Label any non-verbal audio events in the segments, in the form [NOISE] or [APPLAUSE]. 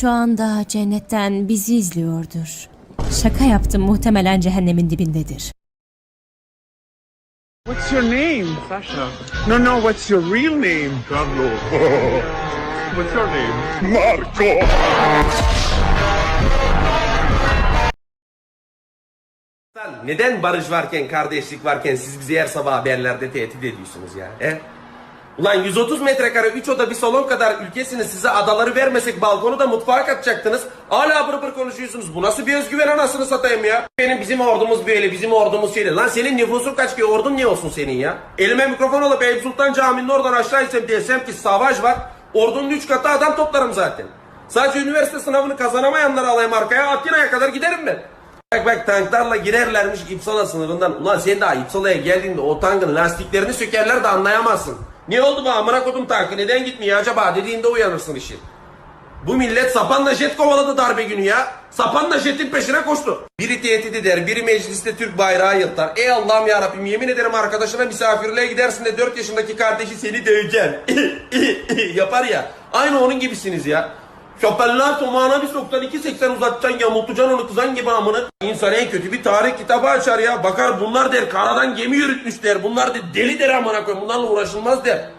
şu anda cennetten bizi izliyordur. Şaka yaptım muhtemelen cehennemin dibindedir. What's your name? Sasha. No, no, what's your real name? Carlo. [LAUGHS] What's your name? Marco. Neden barış varken, kardeşlik varken siz bizi her sabah haberlerde tehdit ediyorsunuz ya? He? Ulan 130 metrekare 3 oda bir salon kadar ülkesiniz size adaları vermesek balkonu da mutfağa katacaktınız. Hala bır bır konuşuyorsunuz. Bu nasıl bir özgüven anasını satayım ya? Benim bizim ordumuz böyle, bizim ordumuz şöyle. Lan senin nüfusun kaç ki ordun ne olsun senin ya? Elime mikrofon alıp Eyüp Sultan Camii'nin oradan aşağı insem desem ki savaş var. Ordunun 3 katı adam toplarım zaten. Sadece üniversite sınavını kazanamayanları alayım arkaya Atina'ya kadar giderim ben. Bak bak tanklarla girerlermiş İpsala sınırından. Ulan sen daha İpsala'ya geldiğinde o tankın lastiklerini sökerler de anlayamazsın. Ne oldu bu amına kodum tankı neden gitmiyor acaba dediğinde uyanırsın işi. Bu millet sapanla jet kovaladı darbe günü ya. Sapanla jetin peşine koştu. Biri tehdit eder, biri mecliste Türk bayrağı yırtar. Ey Allah'ım ya Rabbim yemin ederim arkadaşına misafirliğe gidersin de 4 yaşındaki kardeşi seni dövecek. Yapar ya. Aynı onun gibisiniz ya. Şoförler tomağına bir soktan 2.80 uzatacaksın yamultacaksın onu kızan gibi amına. İnsan en kötü bir tarih kitabı açar ya. Bakar bunlar der karadan gemi yürütmüş der. Bunlar der deli der amına koyayım. Bunlarla uğraşılmaz der.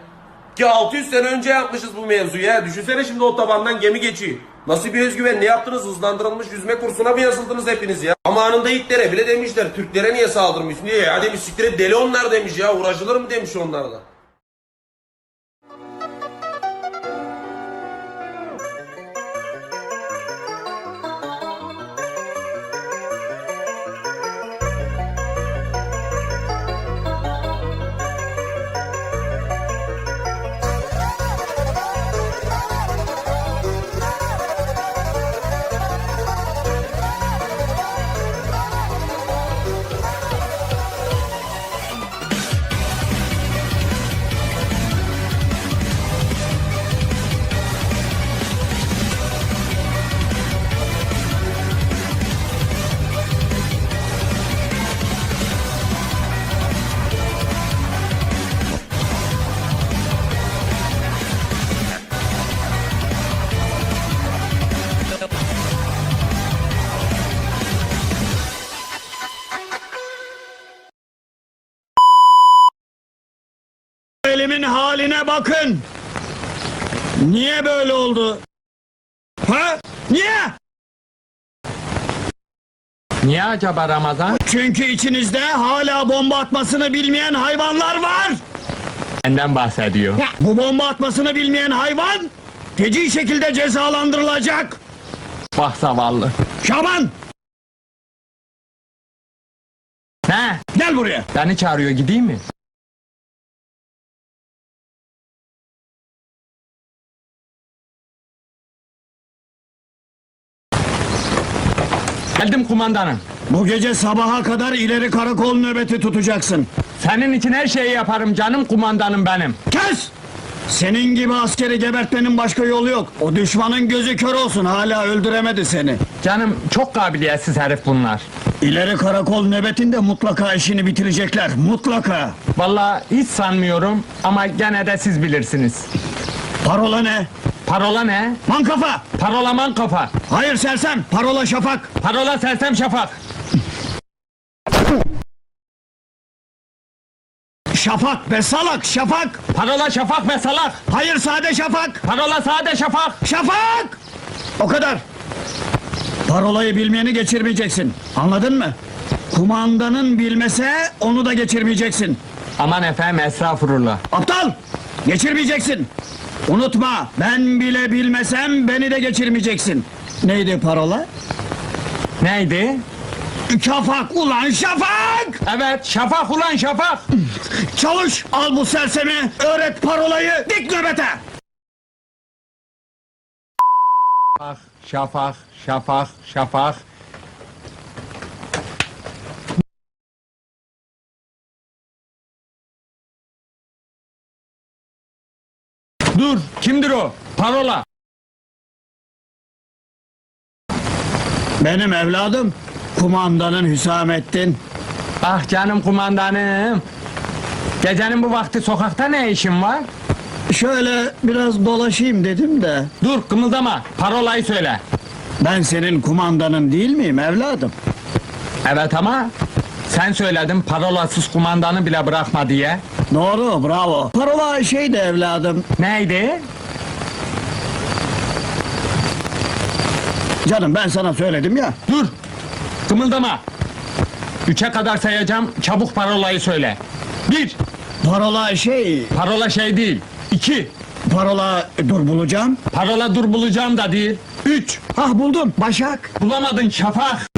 Ki 600 sene önce yapmışız bu mevzuyu ya. Düşünsene şimdi o tabandan gemi geçiyor. Nasıl bir özgüven ne yaptınız hızlandırılmış yüzme kursuna mı yazıldınız hepiniz ya? Ama anında Hitler'e bile demişler Türklere niye saldırmışsın diye ya demiş siktir deli onlar demiş ya uğraşılır mı demiş onlarla. Elimin haline bakın. Niye böyle oldu? Ha? Niye? Niye acaba Ramazan? Çünkü içinizde hala bomba atmasını bilmeyen hayvanlar var. Benden bahsediyor. Bu bomba atmasını bilmeyen hayvan feci şekilde cezalandırılacak. Bak zavallı. Şaban Ne? gel buraya. Beni çağırıyor gideyim mi? Geldim kumandanım. Bu gece sabaha kadar ileri karakol nöbeti tutacaksın. Senin için her şeyi yaparım canım kumandanım benim. Kes! Senin gibi askeri gebertmenin başka yolu yok. O düşmanın gözü kör olsun hala öldüremedi seni. Canım çok kabiliyetsiz herif bunlar. İleri karakol nöbetinde mutlaka işini bitirecekler. Mutlaka. Vallahi hiç sanmıyorum ama gene de siz bilirsiniz. Parola ne? Parola ne? Man kafa! Parola man kafa. Hayır sersem! Parola şafak! Parola sersem şafak. Şafak be salak şafak! Parola şafak ve salak. Hayır sade şafak! Parola sade şafak. Şafak! O kadar! Parolayı bilmeyeni geçirmeyeceksin. Anladın mı? Kumandanın bilmese onu da geçirmeyeceksin. Aman efendim estağfurullah. Aptal! Geçirmeyeceksin. Unutma ben bile bilmesem beni de geçirmeyeceksin. Neydi parola? Neydi? Şafak ulan şafak! Evet şafak ulan şafak. [LAUGHS] Çalış al bu sersemi öğret parolayı dik nöbete! Şafak, şafak, şafak, şafak. Dur, kimdir o? Parola. Benim evladım kumandanın Hüsamettin. Ah canım kumandanım. Gecenin bu vakti sokakta ne işin var? Şöyle biraz dolaşayım dedim de. Dur kımıldama. Parolayı söyle. Ben senin kumandanın değil miyim evladım? Evet ama sen söyledin parolasız kumandanı bile bırakma diye. Doğru, bravo. Parola şeydi evladım. Neydi? Canım ben sana söyledim ya. Dur. Kımıldama. Üçe kadar sayacağım. Çabuk parolayı söyle. Bir. Parola şey, Parola şey değil. İki. parola dur bulacağım. Parola dur bulacağım da değil. Üç. Ah buldum, Başak. Bulamadın şafak.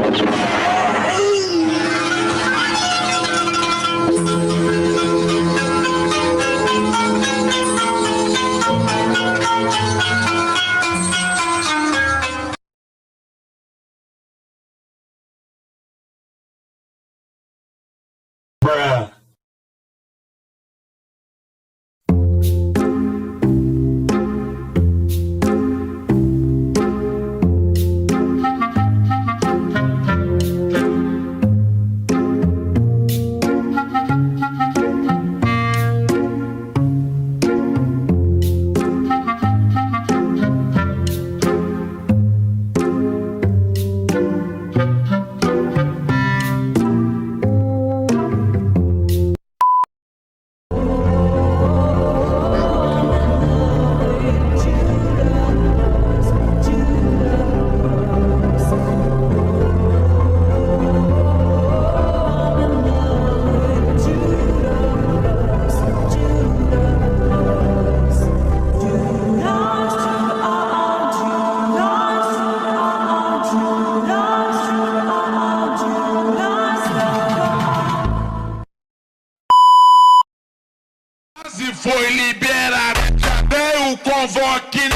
Se foi liberada, dei o convoque.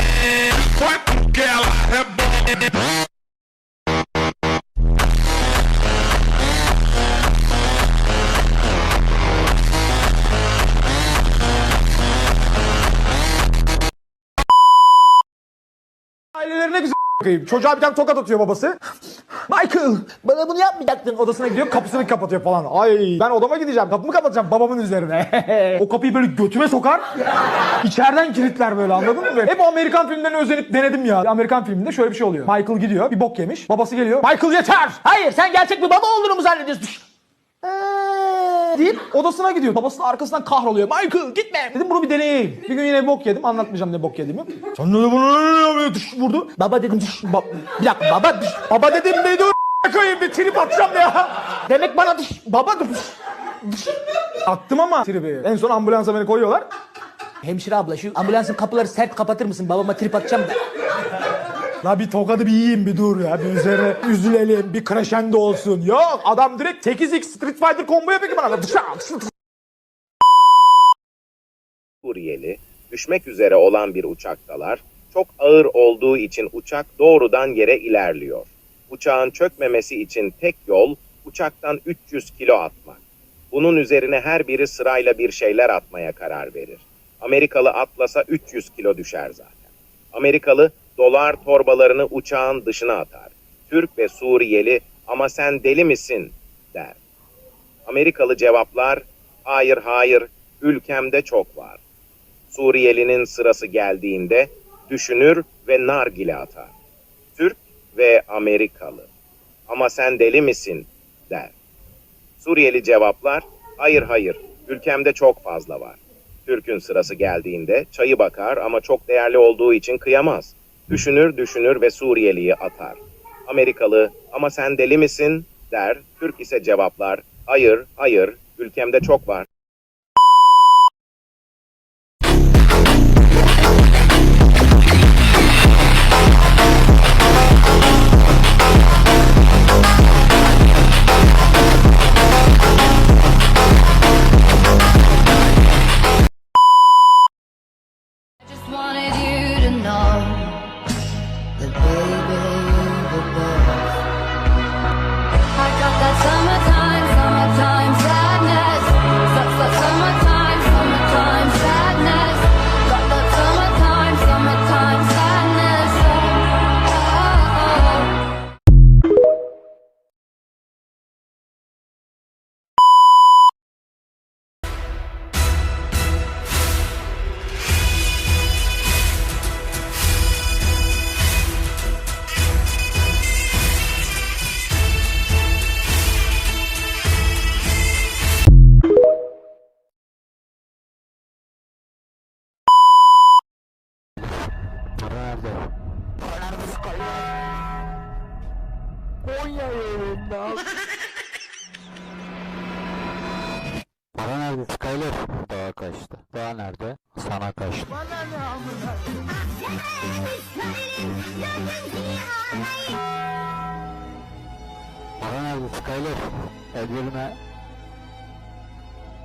Foi porque ela é boa. Ailelerine bakayım. Çocuğa bir tane tokat atıyor babası. Michael bana bunu yapmayacaktın. Odasına gidiyor kapısını kapatıyor falan. Ay ben odama gideceğim. Kapımı kapatacağım babamın üzerine. [LAUGHS] o kapıyı böyle götüme sokar. İçeriden kilitler böyle anladın mı? Hep Amerikan filmlerine özenip denedim ya. Amerikan filminde şöyle bir şey oluyor. Michael gidiyor bir bok yemiş. Babası geliyor. Michael yeter. Hayır sen gerçek bir baba olduğunu mu zannediyorsun? Eee deyip odasına gidiyor. Babası da arkasından kahroluyor. Michael gitme. Dedim bunu bir deneyeyim. Bir gün yine bok yedim. Anlatmayacağım ne bok yediğimi. Sen ne bunu ne yapıyor? Düş vurdu. Baba dedim düş. Ba- bir dakika baba düş. Baba dedim neydi o koyayım bir trip atacağım ya. Demek bana düş. Baba düş. Düş. Attım ama tribi. En son ambulansa beni koyuyorlar. Hemşire abla şu ambulansın kapıları sert kapatır mısın? Babama trip atacağım da. La bir tokadı bir yiyeyim bir dur ya. Bir üzerine üzülelim. Bir crescendo olsun. Yok adam direkt 8x Street Fighter combo yapıyor ki bana. Suriyeli, düşmek üzere olan bir uçaktalar. Çok ağır olduğu için uçak doğrudan yere ilerliyor. Uçağın çökmemesi için tek yol uçaktan 300 kilo atmak. Bunun üzerine her biri sırayla bir şeyler atmaya karar verir. Amerikalı atlasa 300 kilo düşer zaten. Amerikalı dolar torbalarını uçağın dışına atar. Türk ve Suriyeli ama sen deli misin der. Amerikalı cevaplar, hayır hayır, ülkemde çok var. Suriyelinin sırası geldiğinde düşünür ve nargile atar. Türk ve Amerikalı. Ama sen deli misin der. Suriyeli cevaplar, hayır hayır, ülkemde çok fazla var. Türk'ün sırası geldiğinde çayı bakar ama çok değerli olduğu için kıyamaz. Düşünür düşünür ve Suriyeliyi atar. Amerikalı, ama sen deli misin der. Türk ise cevaplar, hayır hayır, ülkemde çok var. Kaçtı. Para nerede Skyler? Ellerine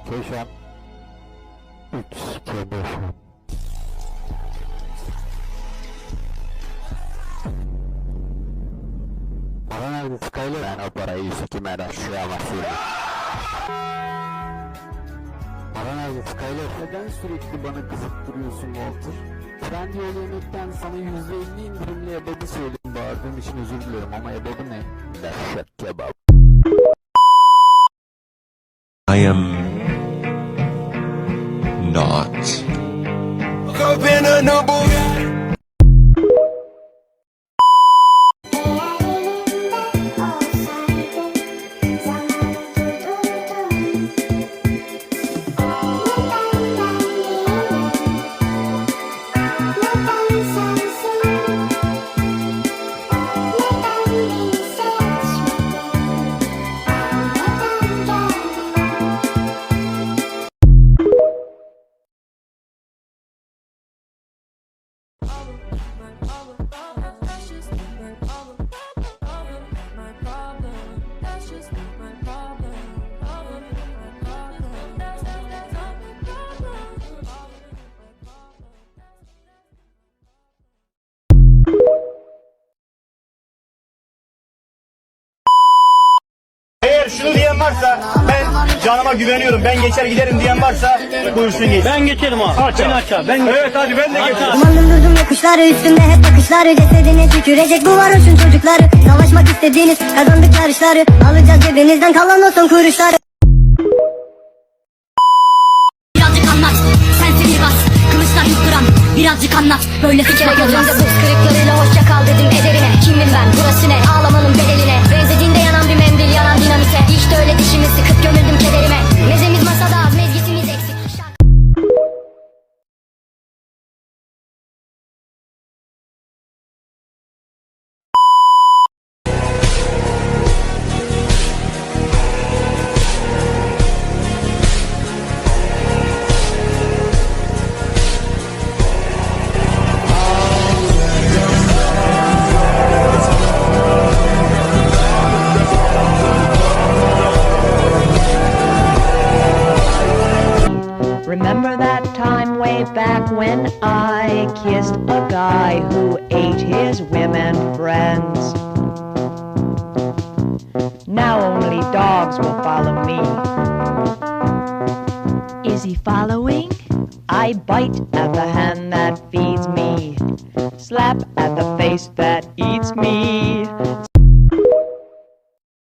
Köşem 3 kebeşem Para nerede Skyler? Ben o parayı sikime taşıyamazsın. Para nerede Skyler? Neden sürekli bana kızıp duruyorsun Walter? Ben yol yemekten sana yüzde elli indirimli ebadı söyledim. Bağırdığım için özür dilerim ama ebadı ne? Dehşet kebap. I am not. Eğer varsa ben canıma güveniyorum ben geçer giderim diyen varsa buyursun geç. Ben geçerim abi. Aç aç Ben Evet hadi ben de geçerim. Dumandım durdum yokuşları üstümde hep bakışları. Cesedine tükürecek bu varoşun çocukları. Savaşmak istediğiniz kazandık yarışları. Alacağız cebinizden kalan o son kuruşları. Birazcık anlat sensin bas Kılıçlar yutturan birazcık anlat. Böyle fikire gözümde buz kırıklarıyla hoşça kal dedim ederine. Kimim ben? Burası ne? Ağlamanın bedeline öyle dişimi sıkıp gömüldüm kederime Remember that time way back when I kissed a guy who ate his women friends? Now only dogs will follow me. Is he following? I bite at the hand that feeds me, slap at the face that eats me.